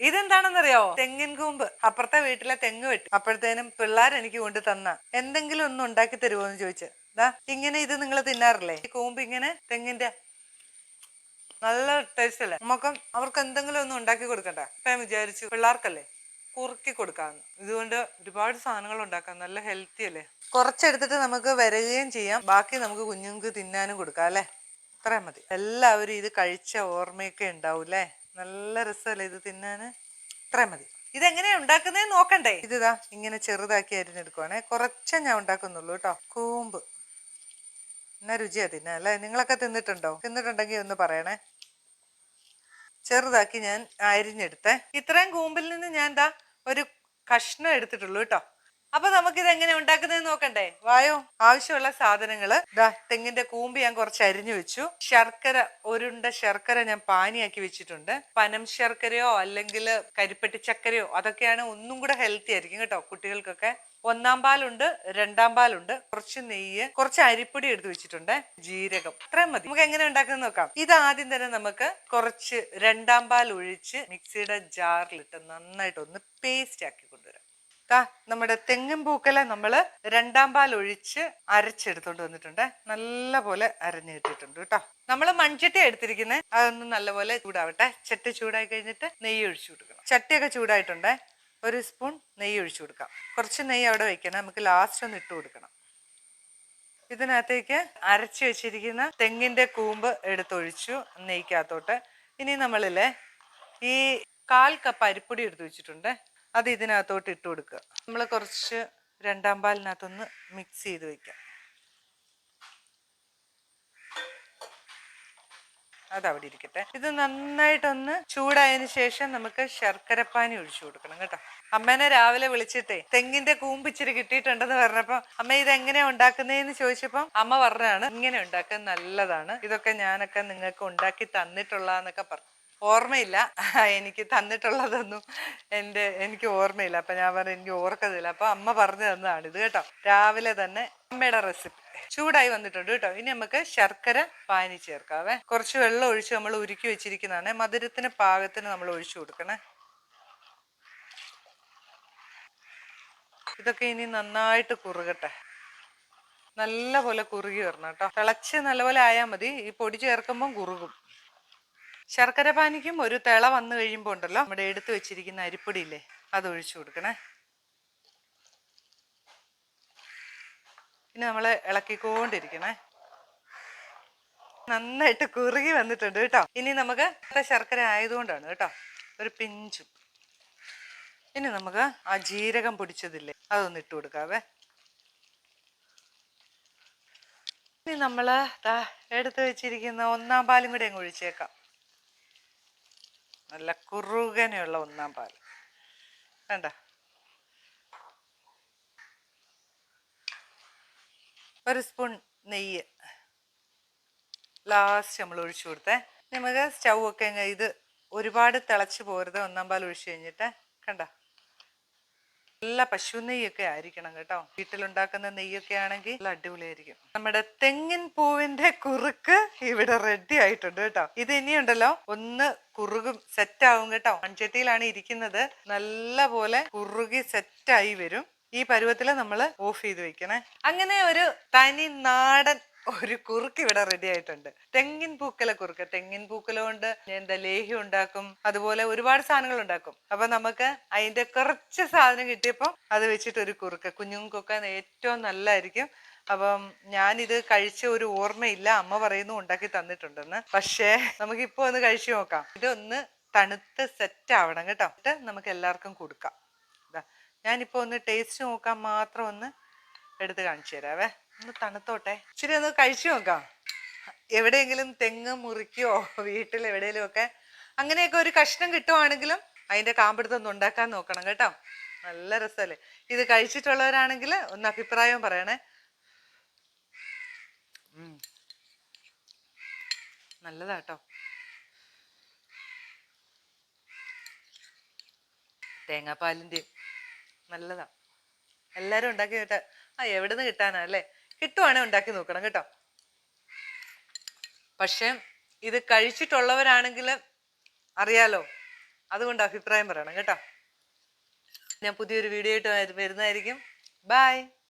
ഇതെന്താണെന്നറിയോ തെങ്ങിൻ കൂമ്പ്. അപ്പുറത്തെ വീട്ടിലെ തെങ്ങ് വെട്ടി. അപ്പോഴത്തേനും പിള്ളേർ എനിക്ക് കൊണ്ട് തന്ന എന്തെങ്കിലും ഒന്ന് ഉണ്ടാക്കി തരുമോ എന്ന് ചോദിച്ചു. ദാ ഇങ്ങനെ ഇത് നിങ്ങൾ തിന്നാറില്ലേ? ഈ കൂമ്പ് ഇങ്ങനെ തെങ്ങിന്റെ നല്ല ടേസ്റ്റ് അല്ലേ? നമുക്ക് അവർക്ക് എന്തെങ്കിലും ഒന്ന് ഉണ്ടാക്കി കൊടുക്കണ്ട. അപ്പൊ ഞാൻ വിചാരിച്ചു പിള്ളേർക്കല്ലേ? കുറുക്കി കൊടുക്കാന്ന് ഇതുകൊണ്ട് ഒരുപാട് സാധനങ്ങൾ ഉണ്ടാക്കാം. നല്ല ഹെൽത്തി അല്ലേ? കുറച്ചെടുത്തിട്ട് നമുക്ക് വരകുകയും ചെയ്യാം. ബാക്കി നമുക്ക് കുഞ്ഞുങ്ങൾക്ക് തിന്നാനും കൊടുക്കാം അല്ലേ? അത്രയും മതി. എല്ലാവരും ഇത് കഴിച്ച ഓർമ്മയൊക്കെ ഉണ്ടാവും അല്ലേ നല്ല രസമല്ലേ ഇത് തിന്നാൻ ഇത്രയും മതി. ഇതെങ്ങനെയാണ് ഉണ്ടാക്കുന്നതെന്ന് നോക്കണ്ടേ? ഇതാ ഇങ്ങനെ ചെറുതാക്കി അരിഞ്ഞെടുക്കുവാണേ. കുറച്ചേ ഞാൻ ഉണ്ടാക്കുന്നുള്ളൂ കേട്ടോ. കൂമ്പ്. എന്നാ രുചിയാ തിന്നാ അല്ലേ? നിങ്ങളൊക്കെ തിന്നിട്ടുണ്ടോ? തിന്നിട്ടുണ്ടെങ്കിൽ ഒന്ന് പറയണേ. ചെറുതാക്കി ഞാൻ അരിഞ്ഞെടുത്തേ. ഇത്രയും കൂമ്പിൽ നിന്ന് ഞാൻ എന്താ ഒരു കഷ്ണം എടുത്തിട്ടുള്ളൂ കേട്ടോ. അപ്പൊ നമുക്ക് ഇത് എങ്ങനെ ഉണ്ടാക്കുന്നത് നോക്കണ്ടേ? വായോ ആവശ്യമുള്ള സാധനങ്ങൾ. ദാ തെങ്ങിന്റെ കൂമ്പ് ഞാൻ കുറച്ച് അരിഞ്ഞു വെച്ചു. ശർക്കര ഒരുണ്ട ശർക്കര ഞാൻ പാനിയാക്കി വെച്ചിട്ടുണ്ട്. പനം ശർക്കരയോ അല്ലെങ്കിൽ കരിപ്പെട്ടി ചക്കരയോ അതൊക്കെയാണ് ഒന്നും കൂടെ ഹെൽത്തി ആയിരിക്കും കേട്ടോ കുട്ടികൾക്കൊക്കെ. ഒന്നാം പാലുണ്ട് രണ്ടാം പാലുണ്ട് കുറച്ച് നെയ്യ് കുറച്ച് അരിപ്പൊടി എടുത്തു വെച്ചിട്ടുണ്ട് ജീരകം. അത്രയും മതി. നമുക്ക് എങ്ങനെ ഉണ്ടാക്കുന്നത് നോക്കാം. ഇത് ആദ്യം തന്നെ നമുക്ക് കുറച്ച് രണ്ടാം പാൽ ഒഴിച്ച് മിക്സിയുടെ ജാറിലിട്ട് നന്നായിട്ട് ഒന്ന് പേസ്റ്റ് ആക്കി കൊണ്ടുവരാം. ദാ നമ്മുടെ തെങ്ങും പൂക്കല നമ്മൾ രണ്ടാം പാൽ ഒഴിച്ച് അരച്ചെടുത്തോണ്ട് വന്നിട്ടുണ്ട്. നല്ല പോലെ അരഞ്ഞു കിട്ടിയിട്ടുണ്ട് കേട്ടോ നമ്മൾ മൺചട്ടി എടുത്തിരിക്കുന്നത് അതൊന്ന് നല്ലപോലെ ചൂടാവട്ടെ. ചട്ടി ചൂടായി കഴിഞ്ഞിട്ട് നെയ്യ് ഒഴിച്ചു കൊടുക്കണം. ചട്ടിയൊക്കെ ചൂടായിട്ടുണ്ട്. ഒരു സ്പൂൺ നെയ്യ് ഒഴിച്ചു കൊടുക്കാം. കുറച്ച് നെയ്യ് അവിടെ വയ്ക്കണം നമുക്ക് ലാസ്റ്റ് ഒന്ന് ഇട്ട് കൊടുക്കണം. ഇതിനകത്തേക്ക് അരച്ചു വെച്ചിരിക്കുന്ന തെങ്ങിന്റെ കൂമ്പ് എടുത്തൊഴിച്ചു നെയ്ക്കകത്തോട്ട്. ഇനി നമ്മളിലെ ഈ കാൽ കപ്പ് അരിപ്പൊടി എടുത്ത് വെച്ചിട്ടുണ്ട്. അത് ഇതിനകത്തോട്ട് ഇട്ട് കൊടുക്കുക. നമ്മൾ കുറച്ച് രണ്ടാം പാലിനകത്തൊന്ന് മിക്സ് ചെയ്ത് വയ്ക്കാം അത് അവിടെ ഇരിക്കട്ടെ. ഇത് നന്നായിട്ടൊന്ന് ചൂടായതിനു ശേഷം നമുക്ക് ശർക്കരപ്പാനി ഒഴിച്ചു കൊടുക്കണം കേട്ടോ. അമ്മേനെ രാവിലെ വിളിച്ചിട്ടേ തെങ്ങിന്റെ കൂമ്പ് ഇച്ചിരി കിട്ടിയിട്ടുണ്ടെന്ന് പറഞ്ഞപ്പോ അമ്മ ഇത് എങ്ങനെയാ ഉണ്ടാക്കുന്നതെന്ന് ചോദിച്ചപ്പോ അമ്മ പറഞ്ഞാണ് ഇങ്ങനെ ഉണ്ടാക്കാൻ നല്ലതാണ്. ഇതൊക്കെ ഞാനൊക്കെ നിങ്ങൾക്ക് ഉണ്ടാക്കി തന്നിട്ടുള്ളതെന്നൊക്കെ പറഞ്ഞു. ഓർമ്മയില്ല. എനിക്ക് തന്നിട്ടുള്ളതൊന്നും എന്റെ എനിക്ക് ഓർമ്മയില്ല. അപ്പം ഞാൻ പറഞ്ഞു എനിക്ക് ഓർക്കത്തില്ല. അപ്പം അമ്മ പറഞ്ഞു തന്നതാണ് ഇത് കേട്ടോ. രാവിലെ തന്നെ അമ്മയുടെ റെസിപ്പി. ചൂടായി വന്നിട്ടുണ്ട് കേട്ടോ. ഇനി നമുക്ക് ശർക്കര പാനി ചേർക്കാവേ. കുറച്ച് വെള്ളം ഒഴിച്ച് നമ്മൾ ഉരുക്കി വെച്ചിരിക്കുന്നതാണ്. മധുരത്തിന് പാകത്തിന് നമ്മൾ ഒഴിച്ചു കൊടുക്കണേ. ഇതൊക്കെ ഇനി നന്നായിട്ട് കുറുകട്ടെ. നല്ല പോലെ കുറുകി വരണം കേട്ടോ. തിളച്ച് നല്ലപോലെ ആയാൽ മതി. ഈ പൊടി ചേർക്കുമ്പം കുറുകും. ശർക്കര പാനിക്കും ഒരു തിള വന്നു കഴിയുമ്പോൾ ഉണ്ടല്ലോ നമ്മുടെ എടുത്തു വെച്ചിരിക്കുന്ന അരിപ്പൊടി ഇല്ലേ അത് ഒഴിച്ചു കൊടുക്കണേ. പിന്നെ നമ്മൾ ഇളക്കിക്കൊണ്ടിരിക്കണേ. നന്നായിട്ട് കുറുകി വന്നിട്ടുണ്ട് കേട്ടോ. ഇനി നമുക്ക് ശർക്കര ആയതുകൊണ്ടാണ് കേട്ടോ ഒരു പിഞ്ചും. ഇനി നമുക്ക് ആ ജീരകം പൊടിച്ചതില്ലേ അതൊന്ന് ഇട്ട് കൊടുക്കാവേ. ഇനി നമ്മൾ എടുത്തു വെച്ചിരിക്കുന്ന ഒന്നാം പാലും കൂടി അങ്ങ് ഒഴിച്ചേക്കാം. നല്ല കുറുകനെയുള്ള ഒന്നാം പാൽ. വേണ്ട ഒരു സ്പൂൺ നെയ്യ്. ലാസ്റ്റ് നമ്മൾ ഒഴിച്ചു കൊടുത്തേ. നമുക്ക് സ്റ്റൗ ഒക്കെ ഇത് ഒരുപാട് തിളച്ച് പോരുത്. ഒന്നാം പാൽ ഒഴിച്ചു കഴിഞ്ഞിട്ട്. കണ്ട? നല്ല പശു നെയ്യൊക്കെ ആയിരിക്കണം കേട്ടോ. വീട്ടിലുണ്ടാക്കുന്ന നെയ്യൊക്കെ ആണെങ്കിൽ നല്ല അടിപൊളിയായിരിക്കും. നമ്മുടെ തെങ്ങിൻ പൂവിന്റെ കുറുക്ക് ഇവിടെ റെഡി ആയിട്ടുണ്ട് കേട്ടോ. ഇത് ഇനിയുണ്ടല്ലോ ഒന്ന് കുറുകും സെറ്റ് ആവും കേട്ടോ. മൺചട്ടിയിലാണ് ഇരിക്കുന്നത്. നല്ല പോലെ കുറുകി സെറ്റായി വരും. ഈ പരുവത്തിൽ നമ്മൾ ഓഫ് ചെയ്ത് വെക്കണേ. അങ്ങനെ ഒരു തനി നാടൻ ഒരു കുറുക്ക് ഇവിടെ റെഡി ആയിട്ടുണ്ട്. തെങ്ങിൻ പൂക്കല കുറുക്ക്. തെങ്ങിൻ പൂക്കല കൊണ്ട് എന്താ ലേഹ്യം ഉണ്ടാക്കും. അതുപോലെ ഒരുപാട് സാധനങ്ങൾ ഉണ്ടാക്കും. അപ്പൊ നമുക്ക് അതിന്റെ കുറച്ച് സാധനം കിട്ടിയപ്പോൾ അത് വെച്ചിട്ട് ഒരു കുറുക്ക്. കുഞ്ഞുങ്ങൾക്കൊക്കെ ഏറ്റവും നല്ലതായിരിക്കും. അപ്പം ഞാനിത് കഴിച്ച ഒരു ഓർമ്മയില്ല. അമ്മ പറയുന്നു ഉണ്ടാക്കി തന്നിട്ടുണ്ടെന്ന്. പക്ഷേ നമുക്ക് ഇപ്പൊ ഒന്ന് കഴിച്ചു നോക്കാം. ഇതൊന്ന് തണുത്ത് സെറ്റ് ആവണം കേട്ടോ. നമുക്ക് എല്ലാവർക്കും കൊടുക്കാം. ഞാനിപ്പോ ഒന്ന് ടേസ്റ്റ് നോക്കാൻ മാത്രം ഒന്ന് എടുത്ത് കാണിച്ചു തരാവേ. ഒന്ന് തണുത്തോട്ടെ. ഇച്ചിരി ഒന്ന് കഴിച്ചു നോക്കാം. എവിടെയെങ്കിലും തെങ്ങ് മുറിക്കോ വീട്ടിൽ എവിടെയെങ്കിലും ഒക്കെ അങ്ങനെയൊക്കെ ഒരു കഷ്ണം കിട്ടുവാണെങ്കിലും അതിന്റെ കാമ്പെടുത്തൊന്ന് ഉണ്ടാക്കാൻ നോക്കണം കേട്ടോ. നല്ല രസമല്ലേ ഇത് കഴിച്ചിട്ടുള്ളവരാണെങ്കിൽ ഒന്ന് അഭിപ്രായം പറയണേ. നല്ലതാട്ടോ. തേങ്ങാപ്പാലിന്റെയും നല്ലതാ. എല്ലാരും ഉണ്ടാക്കി കേട്ടാ ആ എവിടെ നിന്ന് കിട്ടാനാ അല്ലേ? കിട്ടുവാണെ ഉണ്ടാക്കി നോക്കണം കേട്ടോ. പക്ഷെ ഇത് കഴിച്ചിട്ടുള്ളവരാണെങ്കിൽ അറിയാലോ അതുകൊണ്ട് അഭിപ്രായം പറയണം കേട്ടോ. ഞാൻ പുതിയൊരു വീഡിയോ ആയിട്ട് വരുന്നതായിരിക്കും. ബൈ